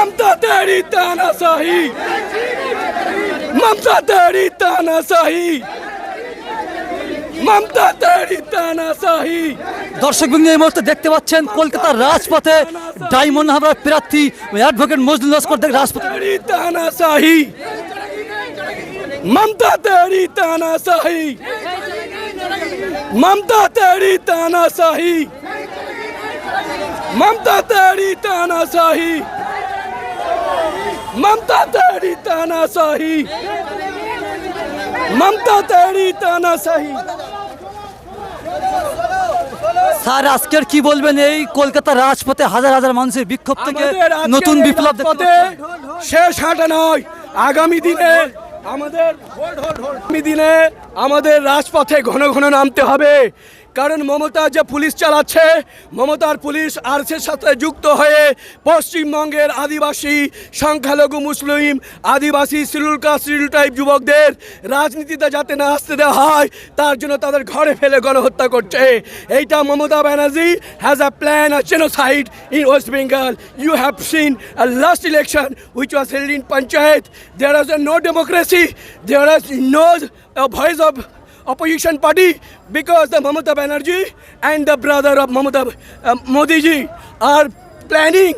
ममता तेरी तानाशाही ममता तेरी तानाशाही ममता तेरी तानाशाही দর্শকবৃন্দ এই মুহূর্তে দেখতে পাচ্ছেন কলকাতার রাজপথে ডায়মন্ড হাবড়ার প্রার্থী অ্যাডভোকেট মজদুল লস্কর দেখ রাজপথে तेरी तानाशाही ममता तेरी तानाशाही ममता तेरी तानाशाही ममता तेरी মমতা তেরি তানাশাহি মমতা তেরি তানাশাহি স্যার আজকের কি বলবেন? এই কলকাতার রাজপথে হাজার হাজার মানুষের বিক্ষোভ থেকে নতুন বিপ্লব পথে শেষ হাঁটা নয় আগামী দিনে আমাদের আগামী দিনে আমাদের রাজপথে ঘন ঘন নামতে হবে। কারণ মমতা যে পুলিশ চালাচ্ছে, মমতার পুলিশ আরসের সাথে যুক্ত হয়ে পশ্চিমবঙ্গের আদিবাসী সংখ্যালঘু মুসলিম আদিবাসী শিডিউল কাস্ট টাইপ যুবকদের রাজনীতিতে যাতে না আসতে দেওয়া হয়, তার জন্য তাদের ঘরে ফেলে গণহত্যা করছে এইটা Mamata Banerjee has a plan a genocide in West Bengal you have seen a last election, which was held in Panchayat. There was no democracy. There was no voice of opposition party because the Mamata Banerjee and the brother of Mamata uh, Modi ji are planning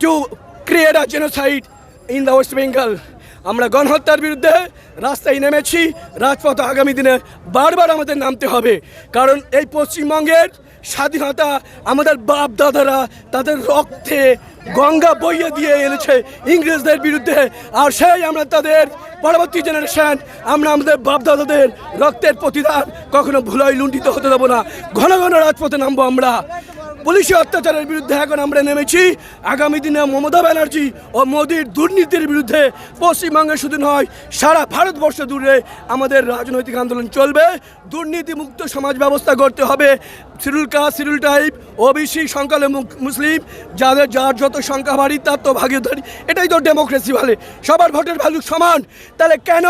to create a genocide in the West Bengal. আমরা গণহত্যার বিরুদ্ধে রাস্তায় নেমেছি রাজপথে আগামী দিনে বারবার আমাদের নামতে হবে কারণ এই পশ্চিমবঙ্গের স্বাধীনতা আমাদের বাপ দাদারা তাদের রক্তে গঙ্গা বইয়ে দিয়ে এনেছে ইংরেজদের বিরুদ্ধে। আর সেই আমরা তাদের পরবর্তী জেনারেশন আমরা আমাদের বাপদাদাদের রক্তের প্রতিদান কখনো ভুলাই লুণ্ঠিত হতে দেবো না। ঘন ঘন রাজপথে নামবো আমরা। পুলিশি অত্যাচারের বিরুদ্ধে এখন আমরা নেমেছি। আগামী দিনে মমতা ব্যানার্জি ও মোদীর দুর্নীতির বিরুদ্ধে পশ্চিমবঙ্গে শুধু নয়, সারা ভারতবর্ষ দূরে আমাদের রাজনৈতিক আন্দোলন চলবে। দুর্নীতিমুক্ত সমাজ ব্যবস্থা করতে হবে। Schedule caste schedule tribe, OBC সংখ্যালঘু মু- মুসলিম, যাদের যার যত সংখ্যা বাড়ি তার তো ভাগিদারি এটাই তো ডেমোক্রেসি বলে। সবার ভোটের ভ্যালু সমান। তাহলে কেন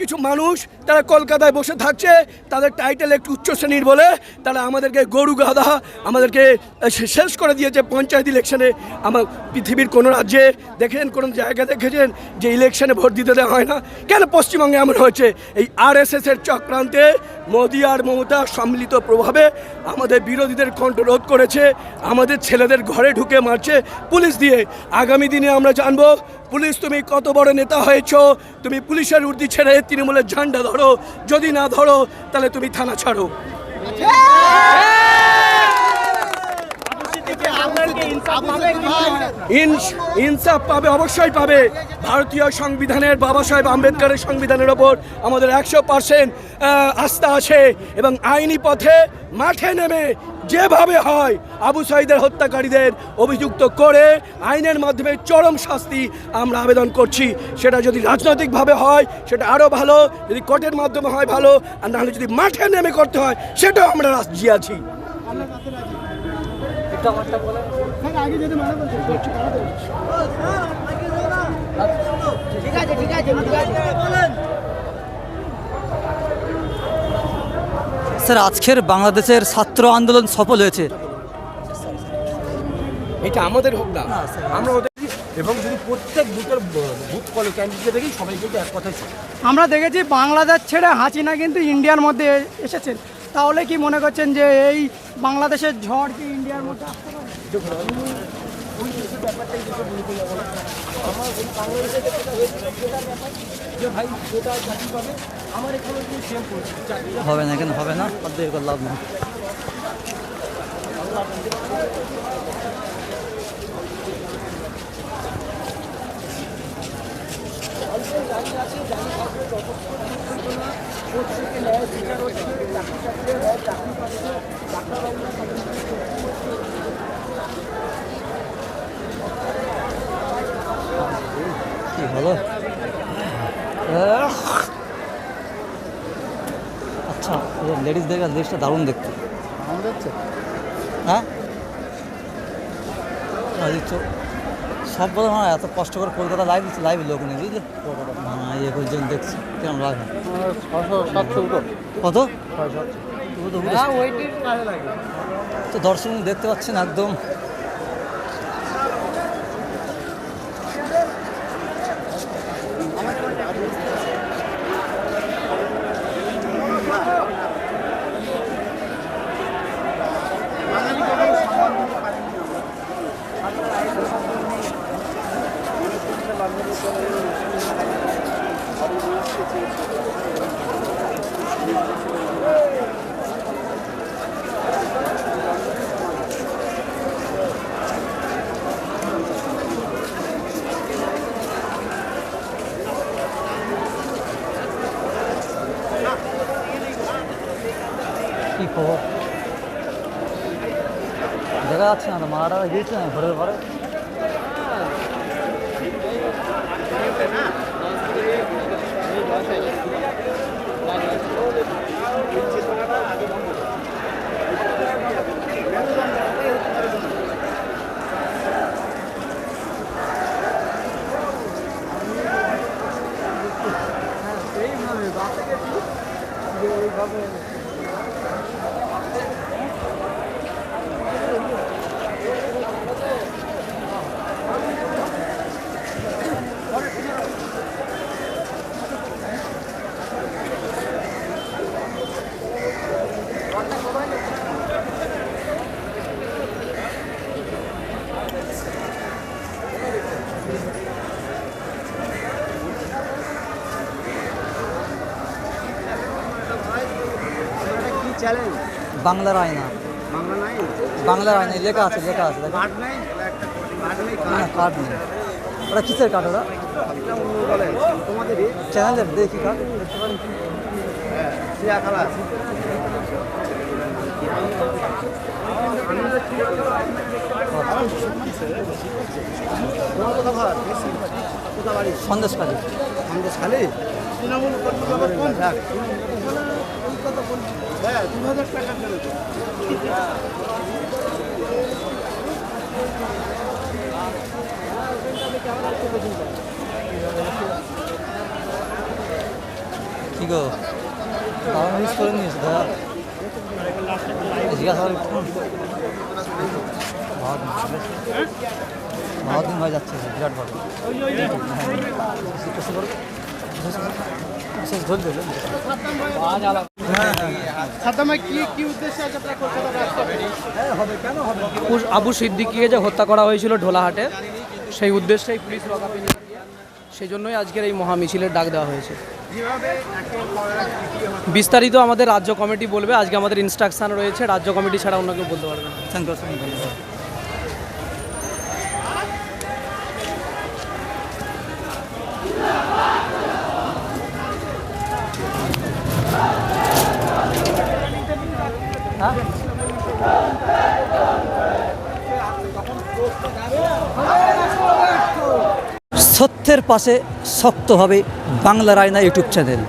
কিছু মানুষ তারা কলকাতায় বসে থাকছে, তাদের টাইটেল একটু উচ্চ শ্রেণির বলে, তারা আমাদেরকে গরু গাধা, আমাদেরকে শেষ করে দিয়েছে পঞ্চায়েত ইলেকশনে আমার পৃথিবীর কোনো রাজ্যে দেখেন, কোনো জায়গায় দেখেছেন যে ইলেকশনে ভোট দিতে দেওয়া হয় না? কেন পশ্চিমবঙ্গে এমন হয়েছে? এই আর এস এর চক্রান্তে মোদী আর মমতা সম্মিলিত প্রভাবে আমাদের বিরোধীদের কণ্ঠ রোধ করেছে, আমাদের ছেলেদের ঘরে ঢুকে মারছে পুলিশ দিয়ে। আগামী দিনে আমরা জানব পুলিশ, তুমি কত বড় নেতা হয়েছ? তুমি পুলিশের উর্দি ছেড়ে তৃণমূলের ঝান্ডা ধরো। যদি না ধরো, তাহলে তুমি থানা ছাড়ো। ইনসাফ পাবে অবশ্যই পাবে। ভারতীয় সংবিধানের বাবা সাহেব আম্বেদকরের সংবিধানের ওপর আমাদের একশো পার্সেন্ট আস্থা আছে এবং আইনি পথে মাঠে নেমে যেভাবে হয় আবু সাইদের হত্যাকারীদের অভিযুক্ত করে আইনের মাধ্যমে চরম শাস্তি আমরা আবেদন করছি। সেটা যদি রাজনৈতিকভাবে হয় সেটা আরও ভালো যদি কোর্টের মাধ্যমে হয় ভালো আর নাহলে যদি মাঠে নেমে করতে হয় সেটাও আমরা রাজি আছি। স্যার আজকের বাংলাদেশের ছাত্র আন্দোলন সফল হয়েছে। এটা আমাদের হোক না। আমরা ওদের এবং যদি প্রত্যেক বুথের বুথ কলে ক্যান্ডিডেট দেখি সবাই কিন্তু এক কথাই আমরা দেখেছি বাংলাদেশ ছেড়ে হাসিনা কিন্তু ইন্ডিয়ার মধ্যে এসেছেন। তাহলে কি মনে করছেন যে এই বাংলাদেশের ঝড় কি ইন্ডিয়ার মধ্যে হবে না কেন? হবে না? লাভ নেই। আহ! আচ্ছা লেডিসদের লিস্টটা দারুণ দেখতে। হ্যাঁ? আদিত্য সব বলে হ্যাঁ এত কষ্ট করে কলকাতা লাইভ দিচ্ছে লাইভ লোক নেই বুঝলে? হ্যাঁ ইয়ে করছেন দেখছি কেমন লাগে কত। তো দর্শক দেখতে পাচ্ছেন একদম কি খবর দেখা যাচ্ছে না তো মারাটা গিয়েছে না ঘরের ঘরে কি চ্যালেঞ্জ বাংলার আয়না বাংলা নাই? বাংলার আয়না লেখা আছে লেখা আছে কার্ড নাই? না কার্ড ওরা কিসের কার্ড ওরা তোমাদেরই চ্যানেলের দেখি কার্ড। দেখতে পারি সিয়া খালা তৃণমূল হ্যাঁ দু হাজার টাকা কি গো? বাবা মিস করে নিয়েছে দাদা। জিজ্ঞাসা করে একটু। দিন হয়ে? যাচ্ছে বিরাট বড় আবু- আবু সিদ্দিকিকে যে হত্যা করা হয়েছিল ঢোলাহাটে সেই উদ্দেশ্যেই পুলিশ সেই জন্যই আজকের এই মহামিছিলের ডাক দেওয়া হয়েছে। বিস্তারিত আমাদের রাজ্য কমিটি বলবে আজকে আমাদের ইনস্ট্রাকশন রয়েছে রাজ্য কমিটি ছাড়া অন্য কেউ বলতে পারবে না। সত্যের পাশে শক্তভাবে বাংলা রায়না ইউটিউব চ্যানেল।